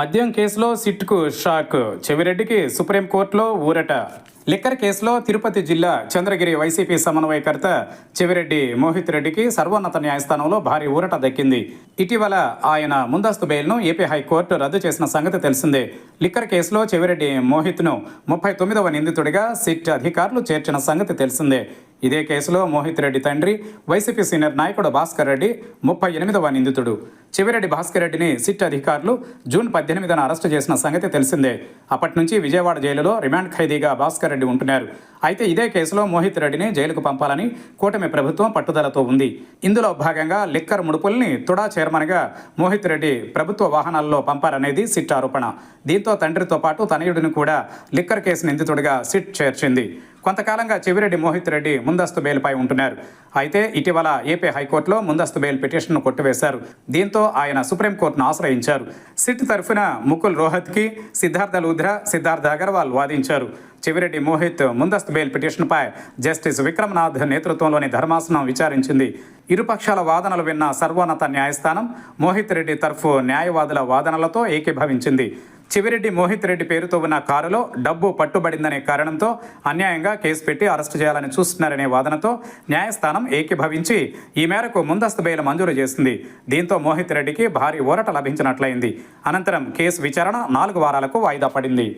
మద్యం కేసులో సిట్కు షాక్. చెవిరెడ్డికి సుప్రీంకోర్టులో ఊరట. లిక్కర్ కేసులో తిరుపతి జిల్లా చంద్రగిరి వైసీపీ సమన్వయకర్త చెవిరెడ్డి మోహిత్ రెడ్డికి సర్వోన్నత న్యాయస్థానంలో భారీ ఊరట దక్కింది. ఇటీవల ఆయన ముందస్తు బెయిల్ను ఏపీ హైకోర్టు రద్దు చేసిన సంగతి తెలిసిందే. లిక్కర్ కేసులో చెవిరెడ్డి మోహిత్ను ముప్పై తొమ్మిదవ నిందితుడిగా సిట్ అధికారులు చేర్చిన సంగతి తెలిసిందే. ఇదే కేసులో మోహిత్ రెడ్డి తండ్రి వైసీపీ సీనియర్ నాయకుడు భాస్కర్ రెడ్డి ముప్పై ఎనిమిదవ నిందితుడు. చెవిరెడ్డి భాస్కర్ రెడ్డిని సిట్ అధికారులు జూన్ పద్దెనిమిదిన అరెస్టు చేసిన సంగతి తెలిసిందే. అప్పటి నుంచి విజయవాడ జైలులో రిమాండ్ ఖైదీగా భాస్కర్ రెడ్డి ఉంటున్నారు. అయితే ఇదే కేసులో మోహిత్ రెడ్డిని జైలుకు పంపాలని కూటమి ప్రభుత్వం పట్టుదలతో ఉంది. ఇందులో భాగంగా లిక్కర్ ముడుపుల్ని తుడా చైర్మన్గా మోహిత్ రెడ్డి ప్రభుత్వ వాహనాల్లో పంపారనేది సిట్ ఆరోపణ. దీంతో తండ్రితో పాటు తనయుడిని కూడా లిక్కర్ కేసు నిందితుడిగా సిట్ చేర్చింది. కొంతకాలంగా చెవిరెడ్డి మోహిత్ రెడ్డి ముందస్తు బెయిల్పై ఉంటున్నారు. అయితే ఇటీవల ఏపీ హైకోర్టులో ముందస్తు బెయిల్ పిటిషన్ను కొట్టివేశారు. దీంతో ఆయన సుప్రీంకోర్టును ఆశ్రయించారు. సిట్ తరఫున ముకుల్ రోహత్కి సిద్ధార్థ లూధ్రా సిద్ధార్థ అగర్వాల్ వాదించారు. చెవిరెడ్డి మోహిత్ ముందస్తు బెయిల్ పిటిషన్పై జస్టిస్ విక్రమ్నాథ్ నేతృత్వంలోని ధర్మాసనం విచారించింది. ఇరుపక్షాల వాదనలు విన్న సర్వోన్నత న్యాయస్థానం మోహిత్ రెడ్డి తరఫు న్యాయవాదుల వాదనలతో ఏకీభవించింది. చివిరెడ్డి మోహిత్ రెడ్డి పేరుతో ఉన్న కారులో డబ్బు పట్టుబడిందనే కారణంతో అన్యాయంగా కేసు పెట్టి అరెస్టు చేయాలని చూస్తున్నారనే వాదనతో న్యాయస్థానం ఏకీభవించి ఈ మేరకు ముందస్తు బెయిల్ మంజూరు చేసింది. దీంతో మోహిత్ రెడ్డికి భారీ ఊరట లభించినట్లయింది. అనంతరం కేసు విచారణ నాలుగు వారాలకు వాయిదా పడింది.